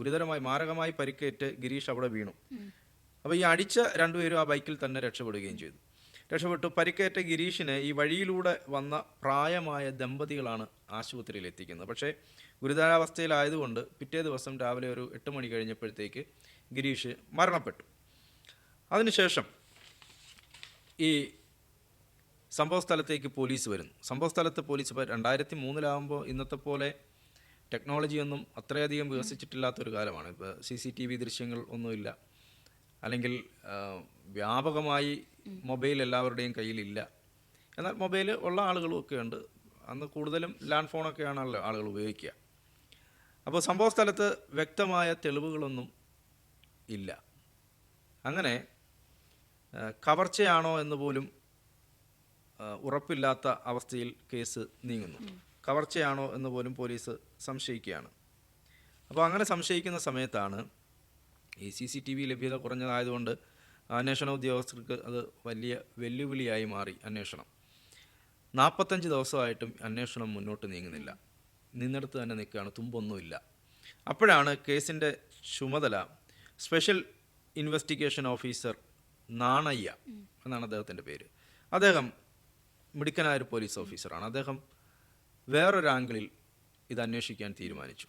ഗുരുതരമായി മാരകമായി പരിക്കേറ്റ് ഗിരീഷ് അവിടെ വീണു. അപ്പോൾ ഈ അടിച്ച രണ്ടുപേരും ആ ബൈക്കിൽ തന്നെ രക്ഷപ്പെടുകയും ചെയ്തു. രക്ഷപ്പെട്ടു. പരിക്കേറ്റ ഗിരീഷിനെ ഈ വഴിയിലൂടെ വന്ന പ്രായമായ ദമ്പതികളാണ് ആശുപത്രിയിൽ എത്തിക്കുന്നത്. പക്ഷേ ഗുരുതരാവസ്ഥയിലായതുകൊണ്ട് പിറ്റേ ദിവസം രാവിലെ ഒരു എട്ട് മണി കഴിഞ്ഞപ്പോഴത്തേക്ക് ഗിരീഷ് മരണപ്പെട്ടു. അതിനുശേഷം ഈ സംഭവസ്ഥലത്തേക്ക് പോലീസ് വരുന്നു. സംഭവ സ്ഥലത്ത് പോലീസ് ഇപ്പോൾ രണ്ടായിരത്തി മൂന്നിലാകുമ്പോൾ ഇന്നത്തെ പോലെ ടെക്നോളജിയൊന്നും അത്രയധികം വികസിച്ചിട്ടില്ലാത്തൊരു കാലമാണ്. ഇപ്പോൾ സി സി ടി വി ദൃശ്യങ്ങൾ ഒന്നുമില്ല. അല്ലെങ്കിൽ വ്യാപകമായി മൊബൈൽ എല്ലാവരുടെയും കയ്യിലില്ല. എന്നാൽ മൊബൈൽ ഉള്ള ആളുകളും ഒക്കെ ഉണ്ട്. അന്ന് കൂടുതലും ലാൻഡ് ഫോണൊക്കെയാണല്ലോ ആളുകൾ ഉപയോഗിക്കുക. അപ്പോൾ സംഭവ സ്ഥലത്ത് വ്യക്തമായ തെളിവുകളൊന്നും ഇല്ല. അങ്ങനെ കവർച്ചയാണോ എന്ന് പോലും ഉറപ്പില്ലാത്ത അവസ്ഥയിൽ കേസ് നീങ്ങുന്നു. കവർച്ചയാണോ എന്ന് പോലും പോലീസ് സംശയിക്കുകയാണ്. അപ്പോൾ അങ്ങനെ സംശയിക്കുന്ന സമയത്താണ് ഈ സി സി ടി വി ലഭ്യത കുറഞ്ഞതായതുകൊണ്ട് അന്വേഷണ ഉദ്യോഗസ്ഥർക്ക് അത് വലിയ വെല്ലുവിളിയായി മാറി അന്വേഷണം. നാൽപ്പത്തഞ്ച് ദിവസമായിട്ടും അന്വേഷണം മുന്നോട്ട് നീങ്ങുന്നില്ല. നിന്നിടത്ത് തന്നെ നിൽക്കുകയാണ് തുമ്പൊന്നുമില്ല. അപ്പോഴാണ് കേസിന്റെ ചുമതല സ്പെഷ്യൽ ഇൻവെസ്റ്റിഗേഷൻ ഓഫീസർ നാണയ്യ എന്നാണ് അദ്ദേഹത്തിന്റെ പേര്. അദ്ദേഹം മിടുക്കനായ ഒരു പോലീസ് ഓഫീസറാണ്. അദ്ദേഹം വേറൊരു ആംഗിളിൽ ഇത് അന്വേഷിക്കാൻ തീരുമാനിച്ചു.